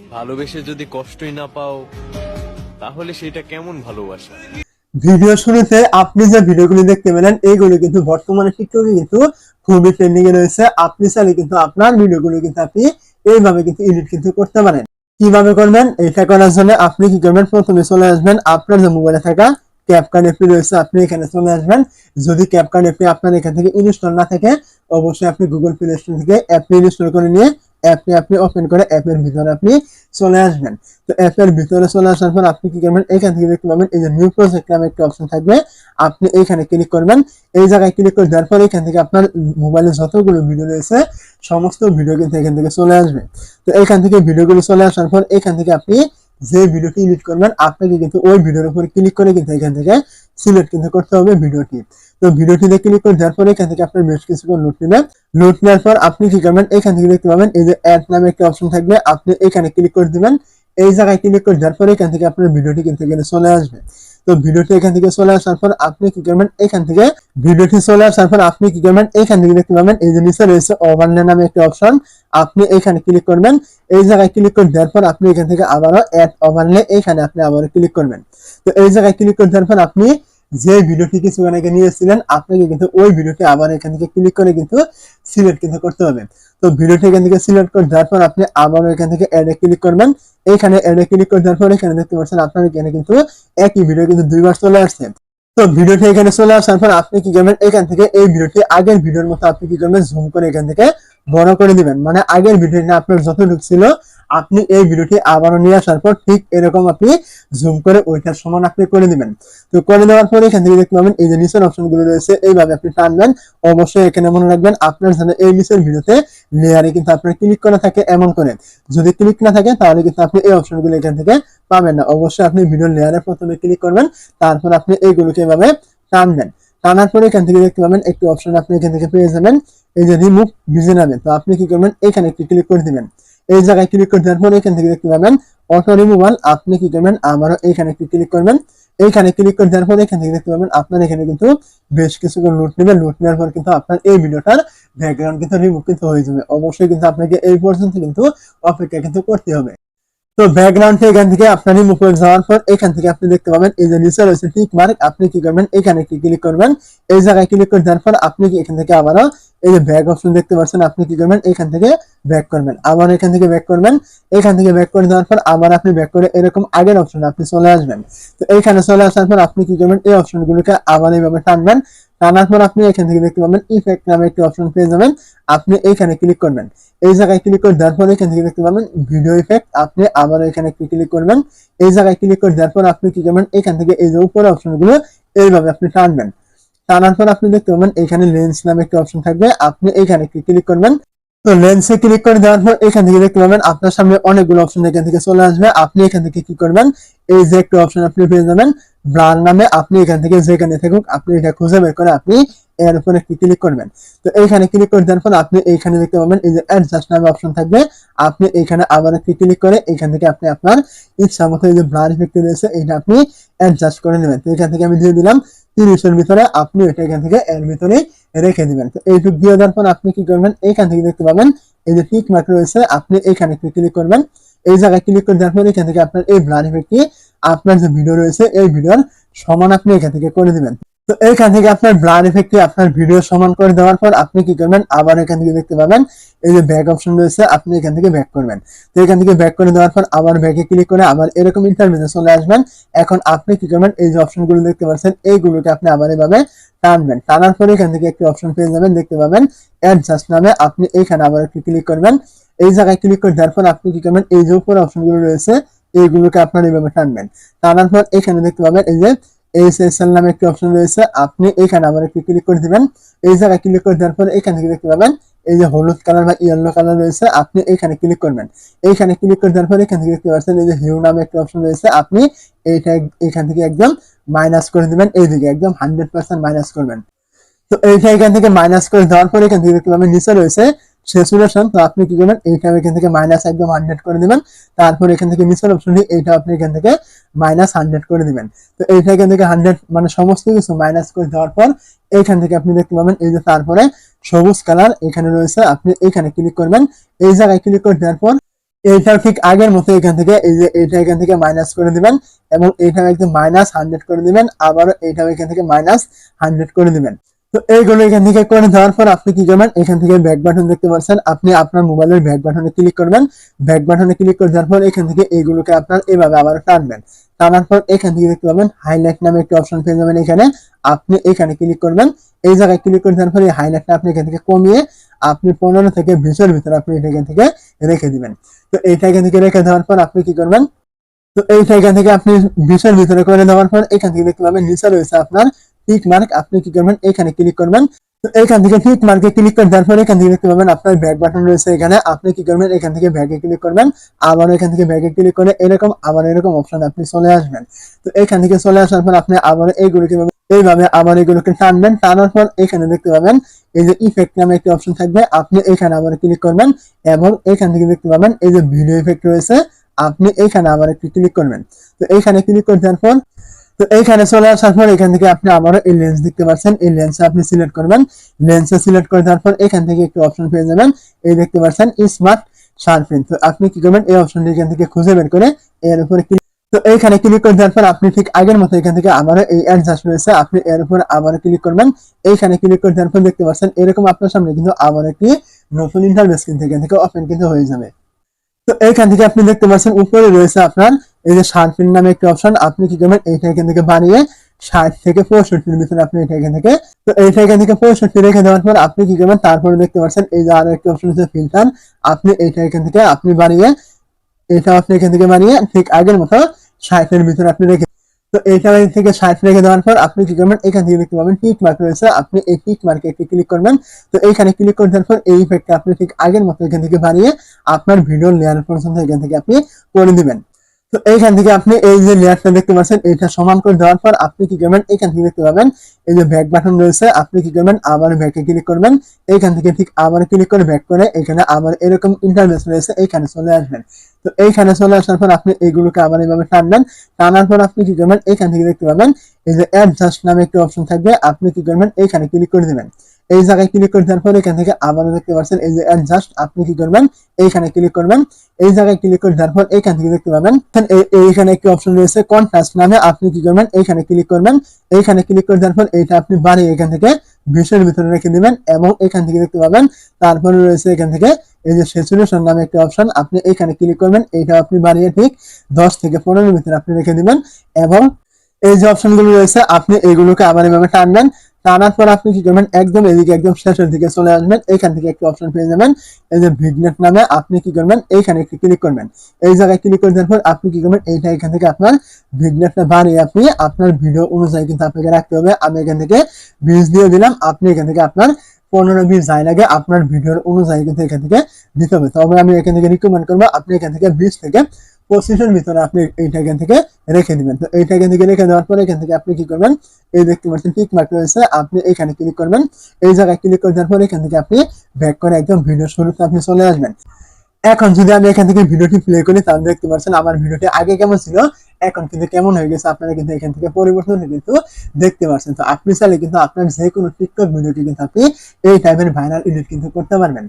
ভালোবেসে যদি কষ্টই না পাও, তাহলে সেটা কেমন ভালোবাসা? ভিডিও শুরুতে আপনি যে ভিডিওগুলি দেখতে পেলেন এইগুলো কিন্তু বর্তমানে টিকটকে কিন্তু খুবই ট্রেন্ডিং এ রয়েছে। আপনি চাইলে কিন্তু আপনার ভিডিওগুলো কিন্তু আপনি এইভাবে কিন্তু এডিট কিন্তু করতে পারেন। কীভাবে করবেন, এটা করার জন্য আপনি কি করবেন, প্রথমে চলে আসবেন আপনার যে মোবাইলে থাকা ক্যাপকার্ড এপি রয়েছে, আপনি এখানে চলে আসবেন। যদি ক্যাপকার্ড এপি আপনার এখান থেকে ইনস্টল না থাকে, অবশ্যই আপনি গুগল প্লে স্টোর থেকে অ্যাপটি ইনস্টল করে নিয়ে অ্যাপটি আপনি ওপেন করে অ্যাপের ভিতরে আপনি চলে আসবেন। তো অ্যাপের ভিতরে চলে আসার পর আপনি কি করবেন? এখান থেকে দেখতে পাবেন এই যে নিউ প্রজেক্ট নামে একটা অপশন থাকবে। আপনি এইখানে ক্লিক করবেন। এই জায়গায় ক্লিক করে দেওয়ার পর এখান থেকে আপনার মোবাইলে যতগুলো ভিডিও রয়েছে, সমস্ত ভিডিও কিন্তু এখান থেকে চলে আসবে। তো এখান থেকে ভিডিওগুলো চলে আসার পর এখান থেকে আপনি যে ভিডিওটি এডিট করবেন, আপনাকে কিন্তু ওই ভিডিওর উপর ক্লিক করে কিন্তু এখান থেকে সিলেক্ট কিন্তু করতে হবে ভিডিওটি তো ভিডিওটিতে ক্লিক করে দেওয়ার পর এখান থেকে আপনার বেশ কিছুক্ষণ নোট নেবেন নোট নেওয়ার পর আপনি কি করবেন? এখান থেকে দেখতে পাবেন এই যে অ্যাড নামে একটা অপশন থাকবে। আপনি এখানে ক্লিক করে দিবেন। এই জায়গায় ক্লিক করে দেওয়ার পর এখান থেকে আপনার ভিডিওটি কিন্তু এখানে চলে আসবে। তো ভিডিওটি এখান থেকে চলে আসার পর আপনি কি করবেন? এখান থেকে ভিডিওটি চলে আসার পর আপনি কি করবেন? এখান থেকে দেখতে পাবেন এই যে নিচে রয়েছে ওভারলে নামে একটা অপশন আপনি এখানে ক্লিক করবেন। এই জায়গায় ক্লিক করে দেওয়ার পর আপনি এখান থেকে আবারও অ্যাড ওভারলে এখানে আপনি আবারও ক্লিক করবেন। তো এই জায়গায় ক্লিক করে দেওয়ার পর আপনি যে ভিডিওটি কিছুক্ষণ আগে নিয়েছিলেন আপনাকে কিন্তু ওই ভিডিওটি আবার এখান থেকে ক্লিক করে কিন্তু সিলেক্ট কিন্তু করতে হবে। তো ভিডিওটি এখান থেকে সিলেক্ট করে দেওয়ার পর আপনি আবারও এখান থেকে অ্যাডে ক্লিক করবেন। এইখানে অ্যাডে ক্লিক করে দেওয়ার পর এখানে দেখতে পাচ্ছেন আপনার এখানে কিন্তু একই ভিডিও কিন্তু দুইবার চলে আসছে। তো ভিডিওটি এখানে চলে আসার পর আপনি কি করবেন? এখান থেকে এই ভিডিওটি আগের ভিডিওর মতো আপনি কি করবেন? জুম করে এখান থেকে বড় করে দিবেন। মানে আগের ভিডিওটি আপনার যতটুকু ছিল, আপনি এই ভিডিওটি আবারও নিয়ে আসার পর ঠিক এরকম আপনি জুম করে ওইটার সমান আপনি করে দিবেন। তো করে দেওয়ার পরে এখান থেকে দেখতে পাবেন, এই যে নিচের অপশনগুলো রয়েছে, এইভাবে আপনি টানবেন। অবশ্যই এখানে মনে রাখবেন, আপনার যেন এই নিচের ভিডিওতে লেয়ারে কিন্তু আপনার ক্লিক করা থাকে এমন করে। যদি ক্লিক না থাকে, তাহলে কিন্তু আপনি এই অপশনগুলো এখান থেকে পাবেন না। অবশ্যই আপনি ভিডিও লেয়ারে প্রথমে ক্লিক করবেন, তারপর আপনি এইগুলোকে এভাবে টানবেন। টানার পরে এখান থেকে দেখতে পাবেন একটি অপশন আপনি এখান থেকে পেয়ে যাবেন। এই যে রিমুভ ভিজেনাবে তো আপনি কি করবেন? এখানে একটি ক্লিক করে দিবেন। এই জায়গায় ক্লিক করে দেওয়ার পরে এখান থেকে দেখতে পাবেন অটো রিমুভাল আপনি কি করবেন? আবারও এখানে একটি ক্লিক করবেন। এইখানে ক্লিক করে দেওয়ার পরে এখান থেকে দেখতে পাবেন আপনার এখানে কিন্তু বেশ কিছু লুট নেবেন লুট নেওয়ার পর কিন্তু আপনার এই ভিডিওটার ব্যাকগ্রাউন্ড কিন্তু রিমুভ কিন্তু হয়ে যাবে। অবশ্যই কিন্তু আপনাকে এই পর্যন্ত কিন্তু অপেক্ষা কিন্তু করতে হবে। তো ব্যাকগ্রাউন্ড এখান থেকে আপনার করে যাওয়ার পর এখান থেকে আপনি দেখতে পাবেন, এই যে নিচে রয়েছে টিক মার্ক আপনি কি করবেন? এখানে কি ক্লিক করবেন? এই জায়গায় ক্লিক করে দেওয়ার পর আপনি কি এখান থেকে আবারও এই যে ব্যাক অপশন দেখতে পাচ্ছেন, আপনি কি করবেন? এখান থেকে ব্যাক করবেন। আবার এখান থেকে ব্যাক করবেন। এখান থেকে ব্যাক করে দেওয়ার পর আবার আপনি ব্যাক করে এরকম আগের অপশন আপনি চলে আসবেন। তো এইখানে চলে আসার পর আপনি কি করবেন? এই অপশনগুলোকে আবার এইভাবে টানবেন। টানার আপনি এখান থেকে দেখতে পাবেন ইফেক্ট নামে একটি অপশন পেয়ে যাবেন। আপনি এইখানে ক্লিক করবেন। এই জায়গায় ক্লিক করে দেওয়ার পর এখান থেকে দেখতে পাবেন ভিডিও ইফেক্ট আপনি আবার এখানে একটি ক্লিক করবেন। এই জায়গায় ক্লিক করে দেওয়ার পর আপনি কি করবেন? এখান থেকে এই যে উপরে অপশনগুলো এইভাবে আপনি টানবেন। টানার পর আপনি দেখতে পাবেন এখানে লেন্স নামে একটি অপশন থাকবে। আপনি এখানে ক্লিক করবেন। তো লেন্সে ক্লিক করে দেওয়ার পর এখান থেকে দেখতে পাবেন আপনার সামনে অনেকগুলো অপশন এখান থেকে চলে আসবে। আপনি এখান থেকে কি করবেন? এই যে একটা অপশন আপনি পেয়ে যাবেন, ব্রার নামে আপনি এখান থেকে যেখানে থাকুক আপনি এটা খুঁজে বের করে আপনি এর উপরে ক্লিক করবেন। তো এইখানে ক্লিক করে দেওয়ার পর আপনি এইখানে দেখতে পাবেন এই যে অ্যাডজাস্ট নামে অপশন থাকবে। আপনি এইখানে আবার ক্লিক করে এইখান থেকে আপনি আপনার ইচ্ছা মতো এই যে ব্লার ইফেক্ট রয়েছে এটা আপনি অ্যাডজাস্ট করে নেবেন। তো এখান থেকে আমি দিয়ে দিলাম, তিরিশের ভিতরে আপনি এটা এখান থেকে এর ভিতরে রেখে দিবেন। তো এইটুক দিয়ে দেওয়ার পর আপনি কি করবেন? এইখান থেকে দেখতে পাবেন, এই যে টিক মার্ক রয়েছে, আপনি এইখানে ক্লিক করবেন। এই জায়গায় ক্লিক করে দেওয়ার পর এখান থেকে আপনার এই ব্লার ইফেক্টটি আপনার যে ভিডিও রয়েছে, এই ভিডিওর সমান আপনি এখান থেকে করে দিবেন। তো এইখান থেকে আপনার ব্লার ইফেক্টটি আপনার ভিডিও সমান করে দেওয়ার পর আপনি কি করবেন? আবার এখান থেকে দেখতে পাবেন, এই যে ব্যাক অপশন রয়েছে, আপনি এখান থেকে ব্যাক করবেন। তো এখান থেকে ব্যাক করে দেওয়ার পর আবার ব্যাকে ক্লিক করে আবার এরকম ইন্টারভিউতে চলে আসবেন। এখন আপনি কি করবেন? এই যে অপশনগুলো দেখতে পাচ্ছেন, এইগুলোকে আপনি আবার এভাবে টানবেন। টানার পরে এখান থেকে একটি অপশন পেয়ে যাবেন, দেখতে পাবেন অ্যাডজাস্ট নামে আপনি এইখানে আবার একটু ক্লিক করবেন। এই জায়গায় ক্লিক করে দেওয়ার পর আপনি কি করবেন? এই যে উপরে অপশনগুলো রয়েছে, এইগুলোকে আপনার এইভাবে টানবেন। টানার পর এখানে দেখতে পাবেন, এই যে এইচএসএল নামে একটি অপশন রয়েছে। আপনি এখানে আবার একটু ক্লিক করে দিবেন। এই জায়গায় ক্লিক করে দেওয়ার পর এখান থেকে দেখতে পাবেন, এই যে হলুদ কালার বা ইয়েলো কালার রয়েছে, আপনি এখানে ক্লিক করবেন। এইখানে ক্লিক করে দেওয়ার পর এখান থেকে দেখতে পাচ্ছেন, এই যে হিউ নামে একটি অপশন রয়েছে। আপনি এইটা এখান থেকে একদম মাইনাস করে দিবেন এইদিকে একদম হান্ড্রেড পার্সেন্ট মাইনাস করবেন। তো এইটা এখান থেকে মাইনাস করে দেওয়ার পর এখান থেকে দেখতে পাবেন, নিচে রয়েছে স্যাচুরেশন তো আপনি কি করবেন? এইটা এখান থেকে মাইনাস একদম হান্ড্রেড করে দিবেন। তারপর এখান থেকে নিচের অপশনটি এইটা আপনি এখান থেকে মাইনাস হান্ড্রেড করে দিবেন। তো এইটা এখান থেকে হান্ড্রেড মানে সমস্ত কিছু মাইনাস করে দেওয়ার পর, এইখান থেকে আপনি দেখতে পাবেন, এই যে তারপরে সবুজ কালার এখানে রয়েছে, আপনি এখানে ক্লিক করবেন। এই জায়গায় ক্লিক করে দেওয়ার পর এইটাও ঠিক আগের মতো এখান থেকে, এই যে এইটা এখান থেকে মাইনাস করে দিবেন এবং এইটাও একদম মাইনাস হান্ড্রেড করে দিবেন, আবারও এইটা এখান থেকে মাইনাস হান্ড্রেড করে দিবেন। তো এইগুলো এখান থেকে করে দেওয়ার পর আপনি কি করবেন? এখান থেকে ব্যাক বাটন দেখতে পাচ্ছেন। আপনি আপনার মোবাইলের ব্যাক বাটনে ক্লিক করবেন। ব্যাক বাটনে ক্লিক করে দেওয়ার পর এখান থেকে এইগুলোকে আপনার এভাবে আবার টানবেন। টানার পর এখান থেকে দেখতে পাবেন হাইলাইট নামে একটি অপশন পেয়ে যাবেন এখানে। আপনি এখানে ক্লিক করবেন। এই জায়গায় ক্লিক করে দেওয়ার পর এই হাইলাইটটা আপনি এখান থেকে কমিয়ে আপনি পনেরো থেকে বিশের ভিতরে আপনি এটা এখান থেকে রেখে দিবেন। তো এইটা এখান থেকে রেখে দেওয়ার পর আপনি কি করবেন? তো এইটা এখান থেকে আপনি বিশের ভিতরে করে দেওয়ার পর এখান থেকে দেখতে পাবেন নিচে রয়েছে আপনার টিক মার্ক আপনি কি করবেন? এখানে ক্লিক করবেন। এখান থেকে টিক মার্কে ক্লিক করে দেওয়ার এখান থেকে দেখতে পাবেন আপনার ব্যাক বাটন রয়েছে এখানে। আপনি কি করবেন? এখান থেকে ব্যাগে ক্লিক করবেন। আবার এখান থেকে ব্যাগে ক্লিক করে এরকম আবার এরকম অপশন আপনি চলে আসবেন। তো এখান থেকে চলে আসার পর আপনি আবার এইগুলোকে এইভাবে আবার এগুলোকে টানবেন। টানার পর এখানে দেখতে পাবেন এই যে ইফেক্ট নামে একটি অপশন থাকবে। আপনি এখানে আবার ক্লিক করবেন এবং এখান থেকে দেখতে পাবেন এই যে ভিডিও ইফেক্ট রয়েছে। আপনি এখানে আবার একটু ক্লিক করবেন। তো এইখানে ক্লিক করে দেওয়ার পর তো এইখানে চলে আসার পর এখান থেকে আপনি আবারও এই লেন্স দেখতে পাচ্ছেন। এই লেন্সে আপনি সিলেক্ট করবেন। লেন্সে সিলেক্ট করে দেওয়ার পর এখান থেকে একটু অপশন পেয়ে যাবেন। এই দেখতে পাচ্ছেন স্মার্ট শার্পেন তো আপনি কি করবেন? এই অপশনটি এখান থেকে খুঁজে বের করে এর উপরে ক্লিক তো এইখানে ক্লিক করে দেওয়ার পর আপনি ঠিক আগের মতো এখান থেকে আবারও এই অ্যাডজাস্ট রয়েছে। আপনি এর উপর আবারও ক্লিক করবেন। এইখানে ক্লিক করে দেওয়ার পর দেখতে পাচ্ছেন, এরকম আপনার সামনে কিন্তু আবার একটি নতুন ইন্টারভেস কিন্তু এখান থেকে ওপেন কিন্তু হয়ে যাবে। তো এইখান থেকে আপনি দেখতে পাচ্ছেন, উপরে রয়েছে আপনার এই যে শার্পিন নামে একটি অপশন আপনি কি করবেন? এইটা এখান থেকে বানিয়ে ষাট থেকে পঁয়ষট্টির ভিতরে আপনি এটা এখান থেকে তো এইটা এখান থেকে পঁয়ষট্টি রেখে দেওয়ার পর আপনি কি করবেন? তারপরে দেখতে পাচ্ছেন এই যে আরও একটি অপশন আছে ফিল্টার আপনি এইটা এখান থেকে আপনি বানিয়ে এটা আপনি এখান থেকে বানিয়ে ঠিক আগের মতো ষাটের ভিতরে আপনি রেখে তো এইটা থেকে ষাট রেখে দেওয়ার পর আপনি কি করবেন? এখান থেকে দেখতে পাবেন টিক মার্ক রয়েছে। আপনি এই টিক মার্কে একটি ক্লিক করবেন। তো এইখানে ক্লিক করে দেওয়ার পর এই ইফেক্টটা আপনি ঠিক আগের মতো এখান থেকে বানিয়ে আপনার ভিডিও লেয়ার পর্যন্ত এখান থেকে আপনি করে দিবেন। তো এইখান থেকে আপনি এই যে লেয়ারটা দেখতে পাচ্ছেন, এটা সমান করে দেওয়ার পর আপনি কি করবেন? এখান থেকে দেখতে পাবেন, এই যে ব্যাক বাটন রয়েছে, আপনি কি করবেন? আবার ব্যাকে ক্লিক করবেন। এইখান থেকে ঠিক আবার ক্লিক করে ব্যাক করে এখানে আবার এরকম ইন্টারভেস রয়েছে, এইখানে চলে আসবেন। তো এইখানে চলে আসার পর আপনি এইগুলোকে আবার এইভাবে টানবেন। টানার পর আপনি কি করবেন? এইখান থেকে দেখতে পাবেন, এই যে অ্যাডজাস্ট নামে একটি অপশন থাকবে, আপনি কি করবেন? এইখানে ক্লিক করে দেবেন। এই জায়গায় ক্লিক করে দেওয়ার পর এখান থেকে আবারও দেখতে পাচ্ছেন, এই যে অ্যাডজাস্ট আপনি কি করবেন, এইখানে ক্লিক করবেন, এই জায়গায় ক্লিক করে দেওয়ার পর এখান থেকে দেখতে পাবেন এইখানে একটি অপশন রয়েছে কন্ট্রাস্ট নামে, আপনি কি করবেন, এইখানে ক্লিক করবেন, এইখানে ক্লিক করে দেওয়ার পর এইটা আপনি বাড়িয়ে এখান থেকে বিশের ভিতরে রেখে দিবেন এবং এখান থেকে দেখতে পাবেন, তারপরে রয়েছে এখান থেকে এই যে স্যাচুরেশন নামে একটি অপশন আপনি এইখানে ক্লিক করবেন এইটা আপনি বাড়িয়ে ঠিক দশ থেকে পনেরোর ভিতরে আপনি রেখে দিবেন, এবং এই যে অপশনগুলো রয়েছে, আপনি এইগুলোকে আবার এভাবে টানবেন টানার পর আপনি কি করবেন একদম এদিকে, একদম শেষের দিকে চলে আসবেন, এইখান থেকে একটি অপশন পেয়ে যাবেন। এই যে নামে আপনি কি করবেন, এইখানে ক্লিক করবেন। এই জায়গায় ক্লিক করে দেওয়ার পর আপনি কি করবেন এইটা এখান থেকে আপনার আপনি আপনার ভিডিও অনুযায়ী কিন্তু আপনাকে রাখতে হবে। আমি এখান থেকে বিশ দিয়ে দিলাম, আপনি এখান থেকে আপনার পনেরো বিশ যাই লাগে আপনার ভিডিওর অনুযায়ী কিন্তু এখান থেকে দিতে হবে। তবে আমি এখান থেকে রিকমেন্ড করব, আপনি এখান থেকে বিশ থেকে পঁচিশের ভিতরে আপনি এইটা এখান থেকে রেখে দিবেন। তো এইটা এখান থেকে রেখে দেওয়ার পরে এখান থেকে আপনি কি করবেন? এই দেখতে পাচ্ছেন টিক মার্ক রয়েছে, আপনি এখানে ক্লিক করবেন। এই জায়গায় ক্লিক করে দেওয়ার পরে এখান থেকে আপনি ব্যাক করে একদম ভিডিও শুরুতে আপনি চলে আসবেন। এখন যদি আমি এখান থেকে ভিডিওটি প্লে করি, তাহলে দেখতে পাচ্ছেন আমার ভিডিওটি আগে কেমন ছিল, এখন কিন্তু কেমন হয়ে গেছে, আপনারা কিন্তু এখান থেকে পরিবর্তন কিন্তু দেখতে পাচ্ছেন। তো আপনি চাইলে কিন্তু আপনার যে কোনো টিকটক ভিডিওটি কিন্তু আপনি এই টাইপের ভাইরাল এডিট কিন্তু করতে পারবেন।